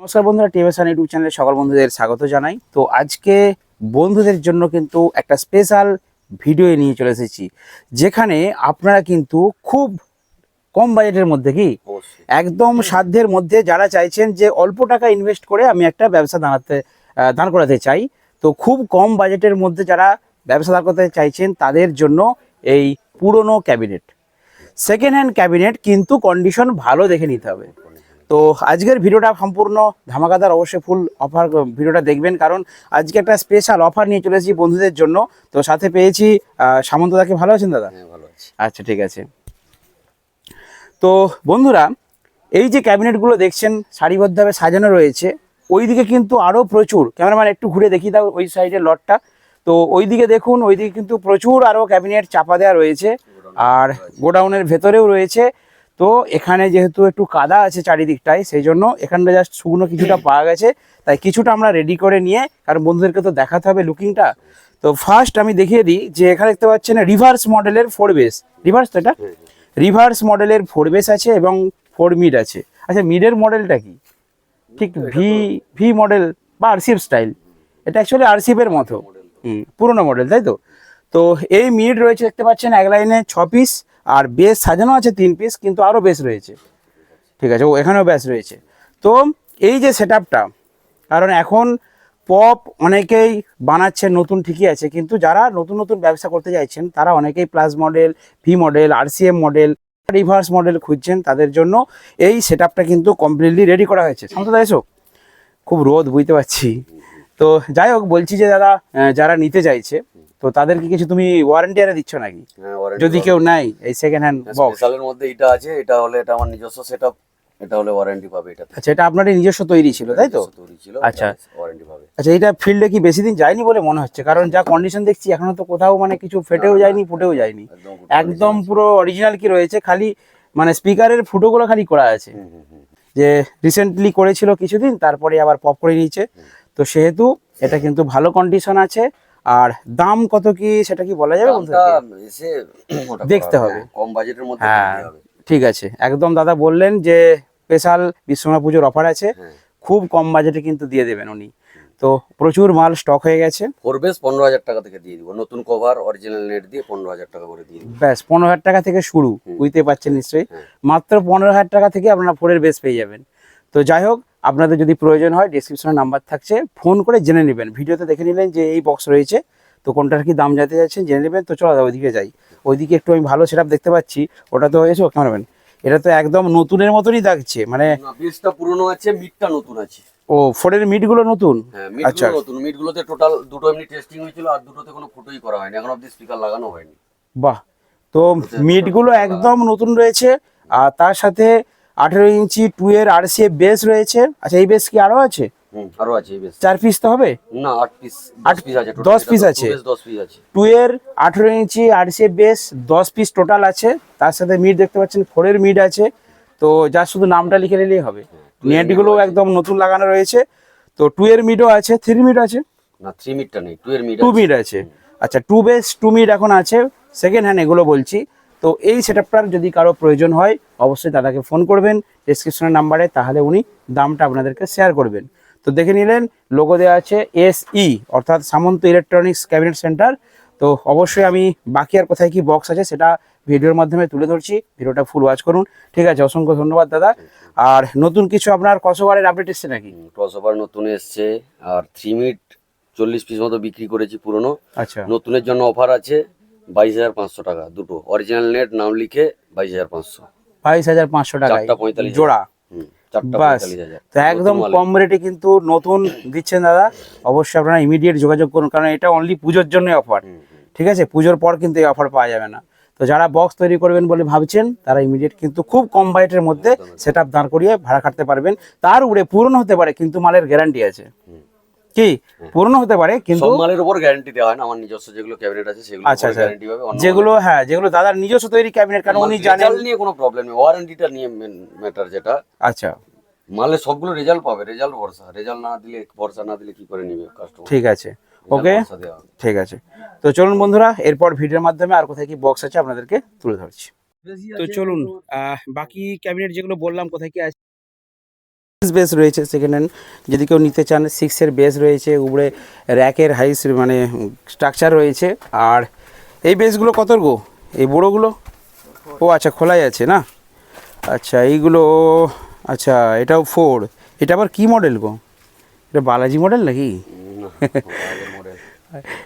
নমস্কার বন্ধুরা টিভিএসআন ইউটিউব চ্যানেলে সকল বন্ধুদের স্বাগত জানাই। তো আজকে বন্ধুদের জন্য কিন্তু একটা স্পেশাল ভিডিও নিয়ে চলে এসেছি যেখানে আপনারা কিন্তু খুব কম বাজেটের মধ্যে কি একদম সাধ্যের মধ্যে যারা চাইছেন যে অল্প টাকা ইনভেস্ট করে আমি একটা ব্যবসা দাঁড়াতে দাঁড় করাতে চাই তো খুব কম বাজেটের মধ্যে যারা ব্যবসা দাঁড় করাতে চাইছেন তাদের জন্য এই পুরনো ক্যাবিনেট। সেকেন্ড হ্যান্ড ক্যাবিনেট কিন্তু কন্ডিশন ভালো দেখে নিতে হবে। তো আজকের ভিডিওটা সম্পূর্ণ ধামাকাদার অবশ্যই ফুল অফার ভিডিওটা দেখবেন। কারণ আজকে একটা স্পেশাল অফার নিয়ে চলে এসেছি বন্ধুদের জন্য। তো সাথে পেয়েছি আহ, সামন্তদাকে ভালো আছেন দাদা? হ্যাঁ ভালো আছে। আচ্ছা ঠিক আছে। তো বন্ধুরা এই যে ক্যাবিনেটগুলো দেখছেন সারিবদ্ধভাবে সাজানো রয়েছে ওইদিকে কিন্তু আরও প্রচুর ক্যামেরাম্যান একটু ঘুরে দেখি দাও ওই সাইডের লটটা তো ওইদিকে দেখুন ওইদিকে কিন্তু প্রচুর আরও ক্যাবিনেট চাপা দেওয়া রয়েছে আর গোডাউনের ভেতরেও রয়েছে। তো এখানে যেহেতু একটু কাদা আছে চারিদিকটায় সেই জন্য এখানটা জাস্ট শুকনো কিছুটা পাওয়া গেছে। তাই কিছুটা আমরা রেডি করে নিয়ে কারণ বন্ধুদেরকে তো দেখাতে হবে লুকিংটা তো ফার্স্ট আমি দেখিয়ে দিই যে এখানে দেখতে পাচ্ছেন রিভার্স মডেলের ফোর বেস রিভার্স তো এটা? রিভার্স মডেলের ফোর বেস আছে এবং ফোর মিড আছে। আচ্ছা মিডের মডেলটা কি? ঠিক ভি ভি মডেল বা আরসিএফ স্টাইল এটা অ্যাকচুয়ালি আরসিএফের মতো। হুম পুরোনো মডেল তাই তো? তো এই মিড রয়েছে দেখতে পাচ্ছেন এক লাইনে ছ পিস আর বেস সাজানো আছে তিন পিস কিন্তু আরও বেস রয়েছে। ঠিক আছে, ও এখানেও ব্যাস রয়েছে। তো এই যে সেট কারণ এখন পপ অনেকেই বানাচ্ছে, নতুন ঠিকই আছে, কিন্তু যারা নতুন নতুন ব্যবসা করতে চাইছেন, তারা অনেকেই plus model V model RCM model reverse model খুঁজছেন, তাদের জন্য এই সেট কিন্তু কমপ্লিটলি রেডি করা হয়েছে। সামনে এসো। খুব রোদ, বুঝতে পারছি। তো যাই হোক বলছি যে দাদা যারা নিতে চাইছে তো তাদেরকে কিছু তুমি ওয়ারেন্টি আরে দিচ্ছ নাকি? হ্যাঁ যদি কেউ নেয় এই সেকেন্ড হ্যান্ড হ্যাঁ, বক্স স্পেশালের মধ্যে এটা আছে এটা হলে এটা আমার নিজস্ব সেটআপ এটা হলে ওয়ারেন্টি পাবে এটা। আচ্ছা এটা আপনারই নিজস্ব তৈরি ছিল তাই তো? তৈরি ছিল আচ্ছা। ওয়ারেন্টি পাবে। আচ্ছা এটা ফিল্ডে কি বেশি দিন যায়নি বলে মনে হচ্ছে? কারণ যা কন্ডিশন দেখছি এখনও তো কোথাও মানে কিছু ফেটেও যায়নি ফুটেও যায়নি। একদম পুরো অরিজিনাল কি রয়েছে খালি মানে স্পিকারের ফুটোগুলো খালি করা আছে। যে রিসেন্টলি করেছিল কিছুদিন তারপরে আবার পপ করে নিয়েছে। তো সেহেতু এটা কিন্তু ভালো কন্ডিশন আছে। আর দাম কত কি সেটা কি বলা যাবে দেখতে হবে। হ্যাঁ, কম বাজেটের মধ্যে হ্যাঁ ঠিক আছে। একদম দাদা বললেন যে স্পেশাল বিশ্বকর্মা পুজোর অফার আছে। হ্যাঁ। খুব কম বাজেটে কিন্তু দিয়ে দেবেন উনি। তো প্রচুর মাল স্টক হয়ে গেছে। ফোর বেস পনেরো হাজার টাকা থেকে দিয়ে দিব। নতুন কভার অরিজিনাল নেট দিয়ে পনেরো হাজার টাকা করে দিয়ে ব্যাস পনেরো হাজার টাকা থেকে শুরু। বুঝতে পারছেন নিশ্চয়ই? হ্যাঁ। মাত্র পনেরো হাজার টাকা থেকে আপনারা ফোরের বেস পেয়ে যাবেন। তো যাই হোক আপনাদের যদি প্রয়োজন হয় ডিসক্রিপশনে নাম্বার থাকছে ফোন করে জেনে নেবেন। ভিডিওতে দেখে নিলেন যে এই বক্স রয়েছে তো কোনটার কি দাম জানতে যাচ্ছেন জেনে নেবেন। তো চলো ওইদিকে যাই। ওইদিকে একটু আমি ভালো সেট দেখতে পাচ্ছি। ওটা তো এসো ক্যামেরাম্যান এটা তো একদম নতুনের মতনই লাগছে মানে বেসটা পুরনো আছে মিটটা নতুন আছে। ও ফোনের মিটগুলো নতুন? হ্যাঁ আচ্ছা। নতুন। মিটগুলোতে টোটাল দুটো এমনি টেস্টিং হয়েছিল আর দুটোতে কোনো ফুটোই করা হয়নি। এখন অব্দি স্পিকার লাগানো হয়নি। বাহ! তো মিটগুলো একদম নতুন রয়েছে আর তার সাথে আঠেরো ইঞ্চি টু এর আরসিএ বেস রয়েছে। আচ্ছা এই বেস কি আরও আছে? হুম আরও আছে এই বেস চার পিস তো হবে? না আট পিস আট পিস আছে দশ তো আছে? দশ পিস আছে। টু এর আঠেরো ইঞ্চি আরসিএ বেস দশ পিস টোটাল আছে। তার সাথে মিড দেখতে পাচ্ছেন ফোরের মিড আছে। তো যা শুধু নামটা লিখে নিলেই হবে। নেটগুলো একদম নতুন লাগানো রয়েছে। তো টু এর মিডও আছে থ্রি মিড আছে। না থ্রি মিটটা নেই টু এর মিড টু মিড আছে। আচ্ছা টু বেস টু মিড এখন আছে। সেকেন্ড হ্যান্ড এগুলো বলছি। তো এই সেটআপটার যদি কারও প্রয়োজন হয় অবশ্যই দাদাকে ফোন করবেন ডিসক্রিপশনের নাম্বারে তাহলে উনি দামটা আপনাদেরকে শেয়ার করবেন। তো দেখে নিলেন লোগো দেওয়া আছে এস ই অর্থাৎ সামন্ত ইলেকট্রনিক্স ক্যাবিনেট সেন্টার তো অবশ্যই আমি বাকি আর কোথায় কি বক্স আছে সেটা ভিডিওর মাধ্যমে তুলে ধরছি ভিডিওটা ফুল ওয়াচ করুন। ঠিক আছে অসংখ্য ধন্যবাদ দাদা। আর নতুন কিছু আপনার কসোবারের আপডেট এসছে নাকি? ক্রস ওভার নতুন এসছে আর থ্রি মিট চল্লিশ পিস মতো বিক্রি করেছি পুরনো। আচ্ছা। নতুনের জন্য অফার আছে বাইশ হাজার পাঁচশো টাকা দুটো। অরিজিনাল নেট নাম লিখে বাইশ হাজার পাঁচশো। বাইশ হাজার পাঁচশো চারটা জোড়া। বাস। তো একদম। কম রেটে কিন্তু নতুন দিচ্ছেন দাদা। অবশ্যই আপনারা ইমিডিয়েট যোগাযোগ করুন কারণ এটা অনলি পুজোর জন্য অফার। ঠিক আছে? পুজোর পর কিন্তু এই অফার পাওয়া যাবে না। তো যারা বক্স তৈরি করবেন বলে ভাবছেন তারা ইমিডিয়েট কিন্তু খুব কম বাজেটের মধ্যে সেট আপ দাঁড় করিয়ে ভাড়া খাটতে পারবেন। তার উপরে পূরণ হতে পারে কিন্তু মালের গ্যারান্টি আছে। কি? পুরনো হতে পারে কিন্তু মালের উপর গ্যারান্টি দেওয়া হয় না আমার নিজস্ব যেগুলো ক্যাবিনেট আছে সেগুলো আচ্ছা, আচ্ছা। গ্যারান্টি পাবে যেগুলো হ্যাঁ যেগুলো দাদার নিজস্ব তৈরি ক্যাবিনেট কারণ উনি জানেন রেজাল্ট নিয়ে কোনো প্রবলেম নেই ওয়ারেন্টিটা নিয়ে ম্যাটার যেটা। আচ্ছা। মালে সবগুলো রেজাল্ট পাবে রেজাল্ট ভরসা। রেজাল্ট না দিলে ভরসা না দিলে কি করে নিবে কাস্টমার ঠিক আছে ওকে ঠিক আছে। তো চলুন বন্ধুরা এরপর ভিডিওর মাধ্যমে আর কোথায় কি বক্স আছে আপনাদেরকে তুলে ধরছি। তো চলুন আহ, বাকি ক্যাবিনেট যেগুলো বললাম কোথায় কি আছে? বেস রয়েছে সেকেন্ড হ্যান্ড যদি কেউ নিতে চান সিক্সের বেস রয়েছে উপরে র্যাকের হাইস মানে স্ট্রাকচার রয়েছে। আর এই বেসগুলো কত গো? এই বড়োগুলো ও আচ্ছা খোলাই আছে না? আচ্ছা এইগুলো আচ্ছা এটাও ফোর এটা আবার কি মডেল গো? এটা বালাজি মডেল নাকি?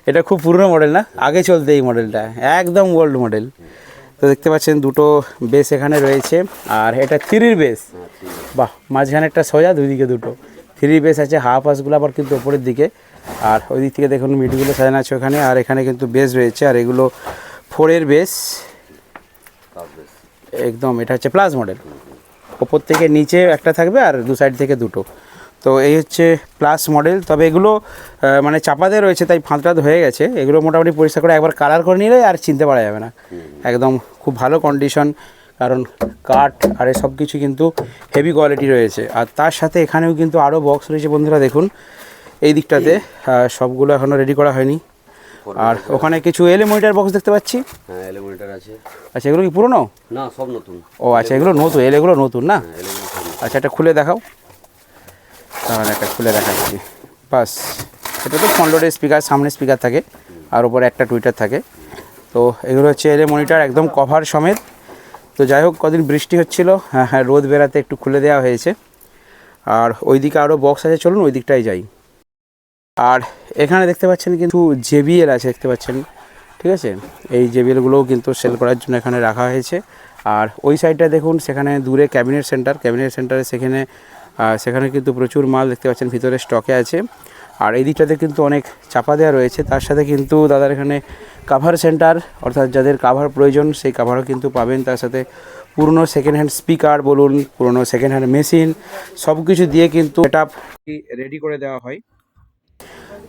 এটা খুব পুরনো মডেল না? আগে চলতে এই মডেলটা একদম ওল্ড মডেল তো দেখতে পাচ্ছেন দুটো বেস এখানে রয়েছে। আর এটা থ্রির বেস বাহ মাঝখানে একটা সোজা দুই দিকে দুটো। থ্রি বেস আছে হাফ হাসগুলো আবার কিন্তু ওপরের দিকে। আর ওই দিক থেকে দেখুন মিডিগুলো সাজানো আছে ওখানে আর এখানে কিন্তু বেস রয়েছে। আর এগুলো ফোরের বেস একদম এটা হচ্ছে প্লাস মডেল। ওপর থেকে নিচে একটা থাকবে আর দু সাইড থেকে দুটো। তো এই হচ্ছে প্লাস মডেল তবে এগুলো মানে চাপাতে রয়েছে তাই ফাঁদটাদ হয়ে গেছে। এগুলো মোটামুটি পরিষ্কার করে একবার কালার করে নিলে আর চিনতে পারা যাবে না। একদম খুব ভালো কন্ডিশন কারণ কাঠ আর সব কিছু কিন্তু হেভি কোয়ালিটি রয়েছে। আর তার সাথে এখানেও কিন্তু আরও বক্স রয়েছে বন্ধুরা দেখুন। এই দিকটাতে সবগুলো এখনও রেডি করা হয়নি। আর ওখানে কিছু এলে মনিটার বক্স দেখতে পাচ্ছি? হ্যাঁ এলিমিনেটার আছে। আচ্ছা এগুলো কি পুরনো? না সব নতুন। ও আচ্ছা এগুলো নতুন এলে এগুলো নতুন না? হ্যাঁ আচ্ছা এটা খুলে দেখাও। তাহলে একটা খুলে দেখাচ্ছি। বাস, এটা তো ফ্রন্ট স্পিকার, সামনে স্পিকার থাকে আর ওপরে একটা টুইটার থাকে। তো এগুলো হচ্ছে এলে মনিটার, একদম কভার সমেত। তো যাই হোক, কদিন বৃষ্টি হচ্ছিল হ্যাঁ হ্যাঁ রোদ বেরাতে একটু খুলে দেওয়া হয়েছে। আর ওই দিকে আরও বক্স আছে, চলুন ওই দিকটাই যাই। আর এখানে দেখতে পাচ্ছেন কিন্তু জেবিএল আছে, দেখতে পাচ্ছেন, ঠিক আছে? এই জেবিএলগুলোও কিন্তু সেল করার জন্য এখানে রাখা হয়েছে। আর ওই সাইডটা দেখুন, সেখানে দূরে ক্যাবিনেট সেন্টার ক্যাবিনেট সেন্টারে সেখানে সেখানে কিন্তু প্রচুর মাল দেখতে পাচ্ছেন, ভিতরে স্টকে আছে। আর এই দিকটাতে কিন্তু অনেক চাপা দেওয়া রয়েছে। তার সাথে কিন্তু দাদার এখানে কাভার সেন্টার অর্থাৎ যাদের কাভার প্রয়োজন, সেই কাভারও কিন্তু পাবেন। তার সাথে পুরনো সেকেন্ড হ্যান্ড স্পিকার বলুন, পুরনো সেকেন্ড হ্যান্ড মেশিন সব কিছু দিয়ে কিন্তু সেট রেডি করে দেওয়া হয়।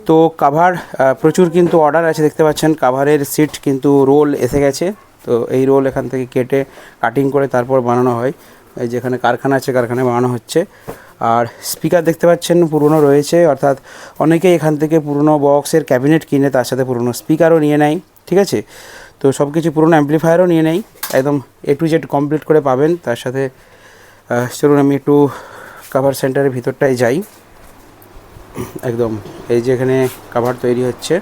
তো কাভার প্রচুর কিন্তু অর্ডার আছে, দেখতে পাচ্ছেন। কাভারের সিট কিন্তু রোল এসে গেছে। তো এই রোল এখান থেকে কেটে কাটিং করে তারপর বানানো হয়। এই যেখানে কারখানা আছে, কারখানায় বানানো হচ্ছে। আর স্পিকার দেখতে পাচ্ছেন, পুরনো রয়েছে, অর্থাৎ অনেকেই এখান থেকে পুরনো বক্সের ক্যাবিনেট কিনে তার সাথে পুরনো স্পিকারও নিয়ে নেয়, ঠিক আছে? তো সব কিছু পুরনো অ্যাম্প্লিফায়ারও নিয়ে নেয়, একদম এ টু জেড কমপ্লিট করে পাবেন। তার সাথে চলুন আমি একটু কাভার সেন্টারের ভিতরটায় যাই। একদম, এই যে এখানে কাভার তৈরি হচ্ছে,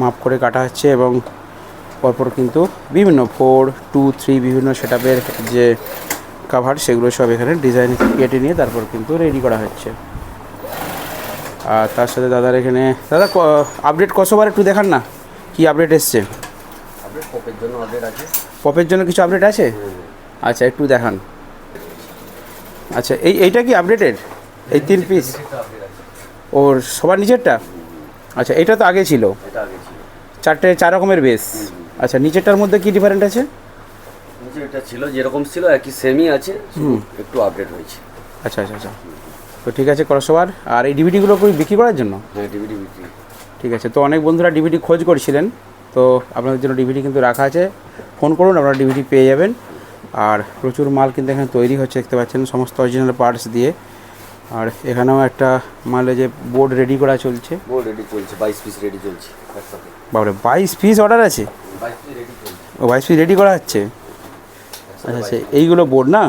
মাপ করে কাটা হচ্ছে এবং পরপর কিন্তু বিভিন্ন ফোর টু থ্রি বিভিন্ন সেটআপের যে কাভার সেগুলো সব এখানে ডিজাইন কেটে নিয়ে তারপর কিন্তু রেডি করা হচ্ছে। আর তার সাথে দাদার এখানে দাদা আপডেট কতবার একটু দেখান না কি আপডেট এসছে? পপের জন্য কিছু আপডেট আছে? আচ্ছা একটু দেখান। আচ্ছা এই এইটা কি আপডেটেড এই তিন পিস ওর সবার নিচেরটা আচ্ছা এটা তো আগে ছিল। আগে ছিল। চারটে চার রকমের বেস আচ্ছা নিচেরটার মধ্যে কি ডিফারেন্ট আছে? নিচে এটা ছিল যেরকম ছিল একই সেমই আছে। একটু আপডেট হয়েছে। আচ্ছা আচ্ছা আচ্ছা। তো ঠিক আছে করো সবার। আর এই ডিভিডিগুলো কি বিক্রি করার জন্য? হ্যাঁ ডিভিডি বিক্রি। ঠিক আছে তো অনেক বন্ধুরা ডিভিডি খোঁজ করছিলেন। তো আপনাদের জন্য ডিভিডি কিন্তু রাখা আছে। ফোন করুন আপনারা ডিভিডি পেয়ে যাবেন। আর প্রচুর মাল কিন্তু এখানে তৈরি হচ্ছে দেখতে পাচ্ছেন সমস্ত অরিজিনাল পার্টস দিয়ে। আর এখানেও একটা মালে যে বোর্ড রেডি করা চলছে। বোর্ড রেডি চলছে বাইশ পিস রেডি চলছে বাবরে বাইশ পিস অর্ডার আছে? বাইশ পিস রেডি ও বাইশ পিস রেডি করা হচ্ছে? আচ্ছা এইগুলো বোর্ড না?